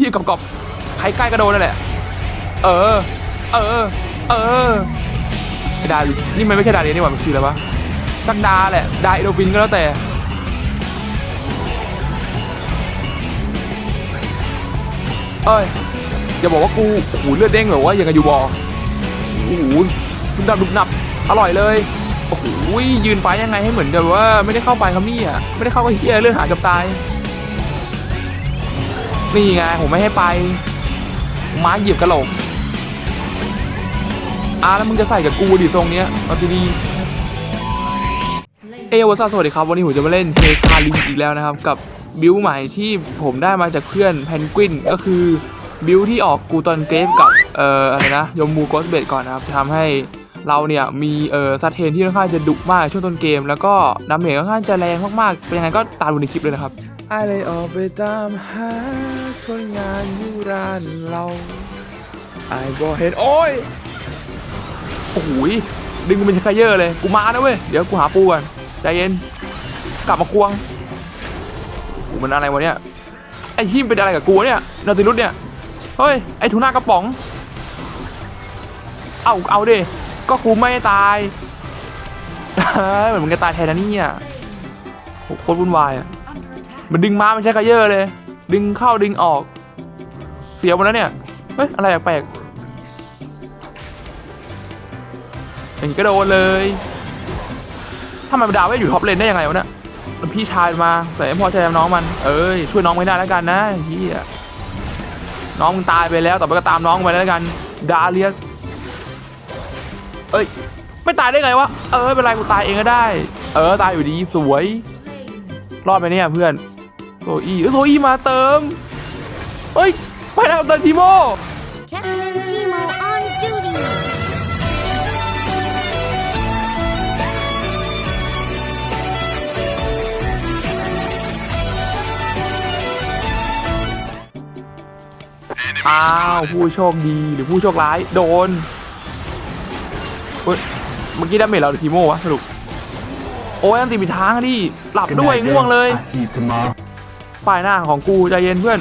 ยี่กรอบๆใครใกล้ก็โดนนั่นแหละ เออ เออ เออไอดานี่มันไม่ใช่ดาเรียนี่หว่ามันคืออะไรวะสักดาแหละ ดาเอโดฟินก็แล้วแต่เอ้ยอย่าบอกว่ากูโอ้โหเลือดเด้งแบบว่าอย่างกับยูบอโอ้โหดุบดับดุบหนับ อร่อยเลย โอ้โหยืนไปยังไงให้เหมือนกับว่าไม่ได้เข้าไปครับนี่ยไม่ได้เข้าก็เฮียเลือดหายกับตาย นี่ไงผมไม่ให้ไป ม้าหยิบกระโหลกอะแล้วมึงจะใส่กับกูดิทรงเนี้ยเอาดีเอวสวัสดีครับ วันนี้ผมจะมาเล่นเฮคาริมอีกแล้วนะครับ กับบิวใหม่ที่ผมได้มาจากเพื่อนแพนกวินก็คือบิวที่ออกกูตอนเกรฟกับเอ่ออะไรนะยมมูกสเบดก่อนนะครับทำให้เราเนี่ยมีเอ่อซัตเทนที่ค่อนข้างจะดุมากช่วงต้นเกม แล้วก็ดาเมจค่อนข้างจะแรงมากๆเป็นยังไงก็ตามดูในคลิปเลยนะครับ ไอเลยออกไปตามหาคนงานอยู่ร้านเราไอ้บอเห็นโอ้ยโอ้โหยดึงกูเป็นชักเยอร์เลย กูมานะเว้ย เดี๋ยวกูหาปูก่อนใจเย็น กลับมาควงโอ้มันอะไรวะเนี่ย ไอ้หิมเป็นอะไรกับกูเนี่ยนาติรุสเนี่ย เฮ้ย ไอ้ทูน่ากระป๋อง เอาเอาดิ ก็กูไม่ตาย เหมือนมึงจะตายแทนนะเนี่ยโหโคตรวุ่นวายอะ มันดึงมาไม่ใช่กระเยอะเลย ดึงเข้าดึงออก เสียหมดแล้วเนี่ย เฮ้ย อะไรแปลกเห็นก็โดนเลยถ้ามันดาวไม่อยู่ท็อปเลนได้ยังไงวะเนี่ยพี่ชายมาแต่พ่อชายน้องมัน เอ้ยช่วยน้องไม่ได้แล้วกันนะเฮียน้องมึงตายไปแล้ว ต่อไปก็ตามน้องไปแล้วกัน ดาเลียสเอ้ย ไม่ตายได้ไงวะ เออไม่เป็นไรกูตายเองก็ได้ เออตายอยู่ดีสวย รอดไปเนี่ยเพื่อน โซอี้เอ้ยโซอี้มาเติม เฮ้ย ไปแล้วเติมทีโม Captain Timo on duty. อ้าวผู้โชคดีหรือผู้โชคร้าย โดนเฮ้ยเมื่อกี้ดาเมจเราหรือทีโมวะสรุป โอ้ยอันตีปิดทางอะดิหลับด้วยง่วงเลย I see you tomorrow. ฝ่ายหน้าของกูใจเย็นเพื่อน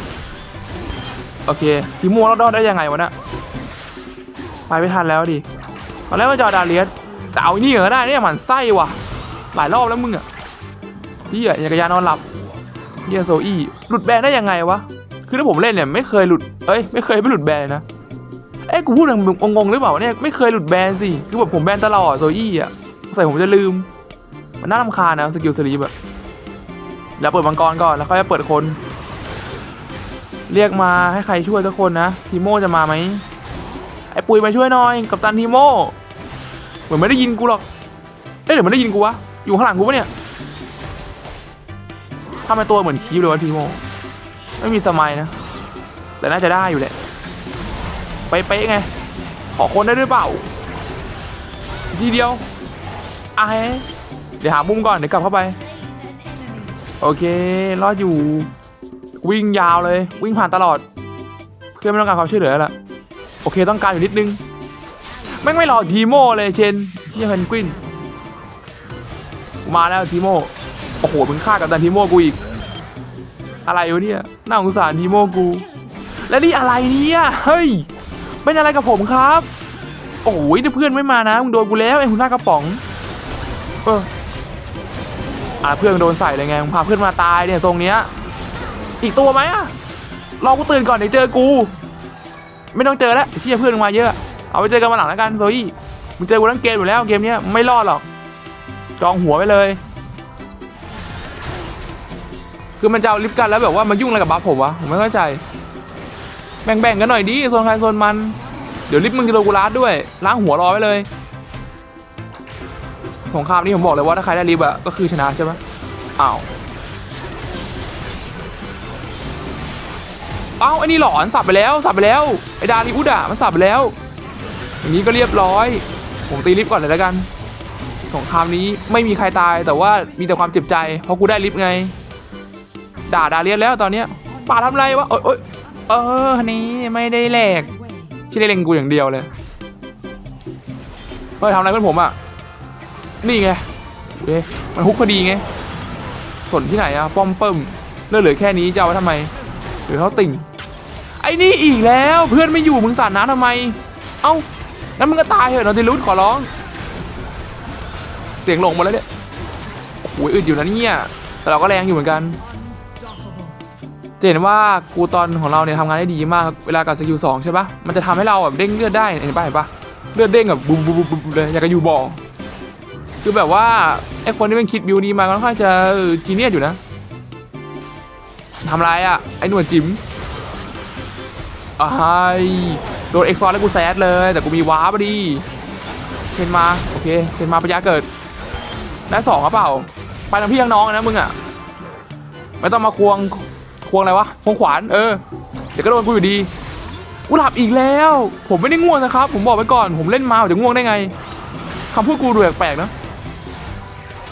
โอเคทีโมเราดอดได้ยังไงวะเนี่ยไปไม่ทันแล้วดิตอนแรกว่าจะเอดาเลียสแต่เอานี่ก็ได้เนี่ยหมันไส้ว่ะ หลายรอบแล้วมึงอะเฮียจักรยานนอนหลับเฮียโซอี้หลุดแบนได้ยังไงวะ คือถ้าผมเล่นเนี่ยไม่เคยหลุด เอ้ยไม่เคยไม่หลุดแบนนะเอ้กูพูดงงงๆหรือเปล่าเนี่ยไม่เคยหลุดแบนสิ คือแบบผมแบนตลอดโซอี้อะ ใส่ผมจะลืม มันน่ารำคาญนะสกิลสลีปอะ แล้วเปิดมังกรก่อนแล้วค่อยเปิดคน เรียกมาให้ใครช่วยทุกคนนะทีโมจะมาไหมไอ้ปุยมาช่วยหน่อยกับตันทีโมเหมือนไม่ได้ยินกูหรอกเอ้ยหรือมันได้ยินกูวะอยู่ข้างหลังกูปะเนี่ยทำไมตัวเหมือนคีบเลยวะทีโมไม่มีสมัยนะ แต่น่าจะได้อยู่แหละเป๊ะไง ขอคนได้ด้วยเปล่า ทีเดียวอะเฮ้ยเดี๋ยวหามุมก่อน เดี๋ยวกลับเข้าไป โอเค รอดอยู่ วิ่งยาวเลย วิ่งผ่านตลอด เพื่อนไม่ต้องการความช่วยเหลือแล้วล่ะโอเคต้องการอยู่นิดนึงแม่งไม่รอทีโมเลยเชนเฮียเพนกวิน มาแล้วทีโมโอ้โหมึงฆ่ากับดันทีโมกูอีก อะไรวะเนี่ยน่าสงสารทีโมกู แล้วนี่อะไรเนี่ยเฮ้ยเป็นอะไรกับผมครับ โอ้ยเพื่อนไม่มานะมึงโดนกูแล้วไอ้หุ่นหน้ากระป๋อง เออ อะเพื่อนโดนใส่เลยไงมึงพาเพื่อนมาตายเนี่ยทรงเนี้ย อีกตัวไหมอะรอกูตื่นก่อนเดี๋ยวเจอกู ไม่ต้องเจอแล้วเชี่ยเพื่อนมาเยอะ เอาไปเจอกันมาหลังแล้วกันโซอี้มึงเจอกูทั้งเกมอยู่แล้วเกมเนี้ยไม่รอดหรอก จองหัวไปเลย คือมันจะเอาลิฟต์กันแล้วแบบว่ามายุ่งอะไรกับบัฟผมวะผมไม่เข้าใจแบ่งๆกันหน่อยดิโซนใครโซนมัน เดี๋ยวลิฟต์มึงจะโดนกูลาดด้วยล้างหัวรอไว้เลย สงครามนี้ผมบอกเลยว่าถ้าใครได้ลิฟต์อะก็คือชนะใช่ไหมอ้าวเอ้าไอ้นี่หลอนสับไปแล้วสับไปแล้วไอ้ดาริอุดะมันสับไปแล้วอย่างนี้ก็เรียบร้อย ผมตีลิฟต์ก่อนเลยแล้วกันสงครามนี้ไม่มีใครตายแต่ว่ามีแต่ความเจ็บใจ เพราะกูได้ลิฟต์ไง ด่าดาเลียนแล้วตอนเนี้ยป่าทำไรวะโอ๊ยโอ๊ยเออนี่ไม่ได้แหลกที่ได้เล็งกูอย่างเดียวเลยเฮ้ยทำอะไรเพื่อนผมอะ นี่ไงเฮ้ยมันฮุกพอดีไงสนที่ไหนอะป้อมเปิ่มเลือเหลือแค่นี้จะเอาไว้ทำไมหรือเขาติ่ง ไอ้นี่อีกแล้วเพื่อนไม่อยู่มึงสาดน้ำทำไม เอ้างั้นมึงก็ตายเถอะนอติลุสขอร้อง เสียงหลงหมดแล้วเนี่ยโอ้โหอึดอยู่นะเนี่ยแต่เราก็แรงอยู่เหมือนกันจะเห็นว่ากูตอนของเราเนี่ยทำงานได้ดีมากเวลากับสกิลสองใช่ปะมันจะทำให้เราแบบเด้งเลือดได้เห็นปะเห็นปะเลือดเด้งแบบบุบบุบบุบบุบเลยอยากจะอยู่บ่อ คือแบบว่าไอ้คนที่มันคิดบิวนี้มาค่อนข้างจะจีเนียสอยู่นะทำไรอะ ไอ้หนวดจิ๋มอ้ายโดนเอ็กซ์ซอนแล้วกูแซดเลย แต่กูมีว้าร์ปอดิเชนมา โอเคเชนมาปัญญาเกิดได้สองหรือเปล่า ไปทางพี่ทางน้องนะมึงอะ ไม่ต้องมาควงควงอะไรวะควงขวานเออ เดี๋ยวก็โดนกูอยู่ดีกูหลับอีกแล้ว ผมไม่ได้ง่วงนะครับ ผมบอกไว้ก่อน ผมเล่นมาผมจะง่วงได้ไงคำพูดกูดูแปลกๆนะ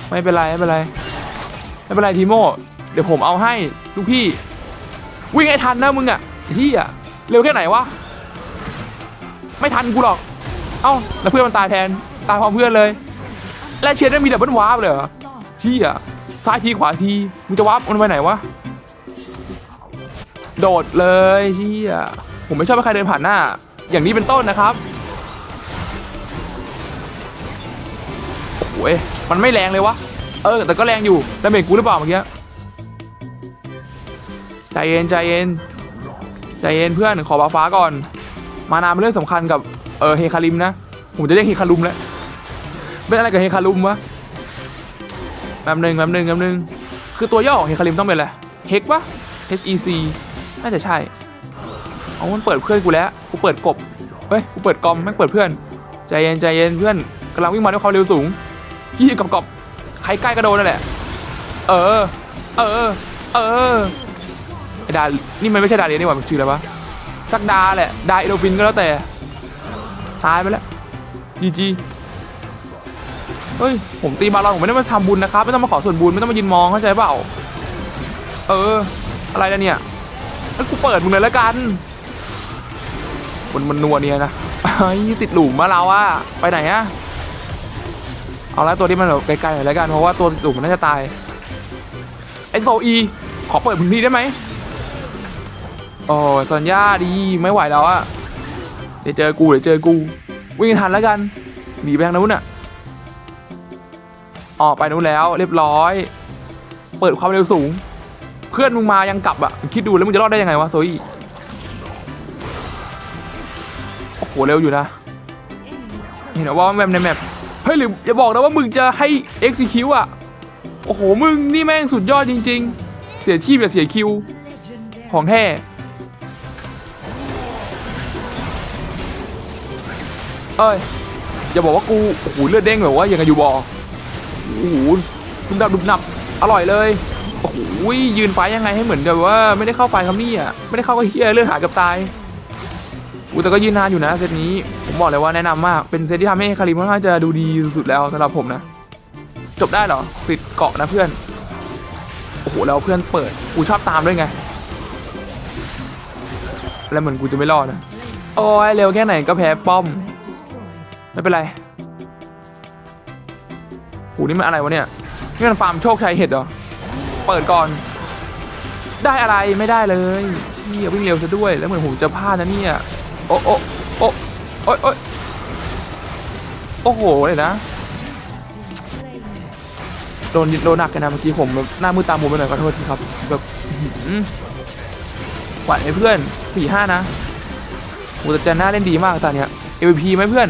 ไม่เป็นไรไม่เป็นไรไม่เป็นไรทีโมเดี๋ยวผมเอาให้ลูกพี่ วิ่งให้ทันนะมึงอะที่อะเร็วแค่ไหนวะไม่ทันกูหรอก เอ้าแล้วเพื่อนมันตายแทนตายพร้อมเพื่อนเลย และเชียร์ได้มีดับเบิลวาร์ปเลยเหรอที่อะซ้ายทีขวาทีมึงจะวาร์ปมันไปไหนวะโดดเลยที่อะผมไม่ชอบให้ใครเดินผ่านหน้า อย่างนี้เป็นต้นนะครับ โอ้ยมันไม่แรงเลยวะ เออ แต่ก็แรงอยู่ดาเมจกูหรือเปล่าเมื่อกี้ ใจเย็นใจเย็นใจเย็นเพื่อนขอบาฟ้าก่อน มานาเป็นเรื่องสำคัญกับเออเฮคาริมนะ ผมจะเรียกเฮคารุมแล้วเป็นอะไรกับเฮคารุมวะแป๊บหนึ่งแป๊บหนึ่งแป๊บหนึ่งคือตัวย่อของเฮคาริมต้องเป็นอะไรเฮกปะ H E C น่าจะใช่เอามันเปิดเพื่อนกูแล้ว กูเปิดกบ เฮ้ย กูเปิดกอมไม่เปิดเพื่อน ใจเย็นใจเย็นเพื่อนกำลังวิ่งมาด้วยความเร็วสูง ยี่กับกอบใครใกล้ก็โดนนั่นแหละ เออ เออ เออไอดา นี่มันไม่ใช่ดาเรียนนี่หว่ามันชื่ออะไรวะ สักดาแหละ ดาเอโดฟินก็แล้วแต่ ตายไปแล้ว จีจีเฮ้ย ผมตีบาลอนผมไม่ได้มาทำบุญนะครับ ไม่ต้องมาขอส่วนบุญ ไม่ต้องมายืนมองเข้าใจเปล่า เออ อะไรนะเนี่ยแล้วกูเปิดมึงเลยแล้วกัน มันมันนัวเนี่ยนะไอ้ติดหลุมมาเราอะไปไหนอะ เอาละตัวที่มันแบบไกลๆหน่อยแล้วกันเพราะว่าตัวติดหลุมมันน่าจะตายไอโซอีขอเปิดพื้นที่ได้ไหมโอ้สัญญาดีไม่ไหวแล้วอะเดี๋ยวเจอกูเดี๋ยวเจอกู วิ่งทันแล้วกันหนีไปทางนู้นอะออกไปนู้นแล้วเรียบร้อย เปิดความเร็วสูง เพื่อนมึงมายังกลับอะคิดดูแล้วมึงจะรอดได้ยังไงวะโซอีโอ้โหเร็วอยู่นะ เห็นว่าแมปในแมป ฮ้ยหรืออย่าบอกนะว่ามึงจะให้ execute อะโอ้โห มึงนี่แม่งสุดยอดจริง ๆ เสียชีพอย่าเสียคิว ของแท้เอ้ยอย่าบอกว่ากูโอ้โหเลือดเด้งแบบว่ายังไงอยู่บ่อโอ้โหดุมดับดุมหนับอร่อยเลยโอ้โหยืนไฟยังไงให้เหมือนกับว่าไม่ได้เข้าไฟครับนี่อะไม่ได้เข้าก็เฮียเลือดหายกับตายอูแต่ก็ยืนนานอยู่นะเซตนี้ บอกเลยว่าแนะนำมากเป็นเซตที่ทำให้คาริมค่อนข้างจะดูดีสุดแล้วสำหรับผมนะ จบได้เหรอติดเกาะนะเพื่อน โอ้โหแล้วเพื่อนเปิดกูชอบตามด้วยไง แล้วเหมือนกูจะไม่รอดนะ โอ้ยเร็วแค่ไหนก็แพ้ป้อม ไม่เป็นไรโหนี่มันอะไรวะเนี่ยนี่มันฟาร์มโชคชัยเห็ดเหรอ เปิดก่อน ได้อะไรไม่ได้เลยเฮียวิ่งเร็วซะด้วย แล้วเหมือนผมจะพลาดนะเนี่ย โอ้โอ้โอ้ โอ้ยโอ้ยโอ้โหเลยนะโดนโดนหนักกันนะเมื่อกี้ผมแบบหน้ามือตามัวไปหน่อยขอโทษทีครับแบบหือไหวไหมเพื่อนสี่ห้านะโหแต่จนหน้าเล่นดีมากตอนเนี้ย MVP ไหมเพื่อน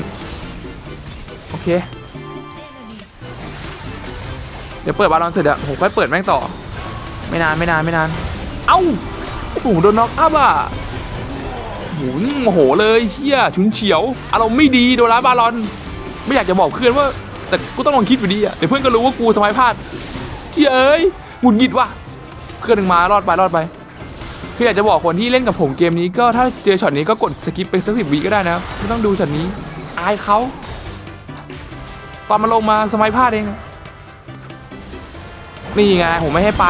โอเค เดี๋ยวเปิดบาลอนเสร็จอะผมค่อยเปิดแม่งต่อ ไม่นานไม่นานไม่นาน เอ้าโอ้โหโดนน็อกอัพอะ หโมโหเลยเชี่ยฉุนเฉียวอารมณ์ไม่ดีโดนร้าบาลอน ไม่อยากจะบอกเพื่อนว่า แต่กูต้องลองคิดอยู่ดีอะเดี๋ยวเพื่อนก็รู้ว่ากูทำไมพลาดเชี่ยเอ้ยหงุดหงิดว่ะเพื่อนหนึ่งมารอดไปรอดไปคืออยากจะบอกคนที่เล่นกับผมเกมนี้ก็ถ้าเจอช็อตนี้ก็กดสกิปไปสักสิบวิก็ได้นะไม่ต้องดูช็อตนี้ อายเขาตอนมาลงมาสมัยพลาดเองนี่ไงผมไม่ให้ไป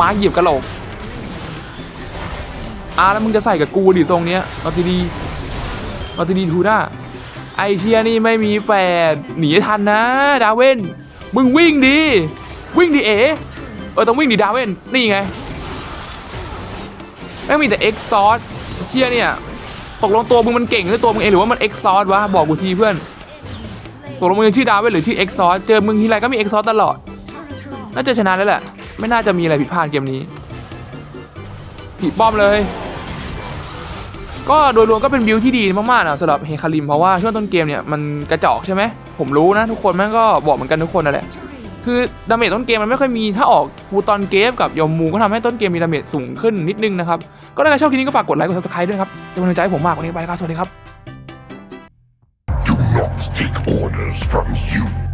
มาร์กเหยียบกระโหลก อาแล้วมึงจะใส่กับกูดิทรงเนี้ยเอาทีดีเอาทีดีทูน่าไอเชียนี่ไม่มีแฟนหนีทันนะ ดาเวนมึงวิ่งดี วิ่งดีเอ๋เออต้องวิ่งดีดาเวนนี่ไงไม่งมีแต่เอ็กซอสเชียเนี่ยตกลงตัวมึงมันเก่งหรือตัวมึงเองหรือว่ามันเอ็กซอสวะบอกกูทีเพื่อนตกลงมึงชื่อดาวเวนหรือชื่อเอ็กซอสเจอมึงทีไรก็มีเอ็กซอสตลอดน่าจะชนะแล้วแหละไม่น่าจะมีอะไรผิดพลาดเกมนี้ผีป้อมเลย ก็โดยรวมก็เป็นบิลที่ดีมากๆนะสำหรับเฮคาริมเพราะว่าช่วงต้นเกมเนี่ยมันกระจอกใช่ไหมผมรู้นะทุกคนแม่งก็บอกเหมือนกันทุกคนนั่นแหละคือดาเมจต้นเกมมันไม่ค่อยมีถ้าออกฮูตอนเกฟกับยอมมูก็ทำให้ต้นเกมมีดาเมจสูงขึ้นนิดนึงนะครับ ก็ถ้าใครชอบคลิปนี้ก็ฝากกดไลค์กดซับสไครต์ด้วยครับเป็นกำลังใจให้ผมมากวันนี้ไปแล้วครับสวัสดีครับ Do not take orders from you.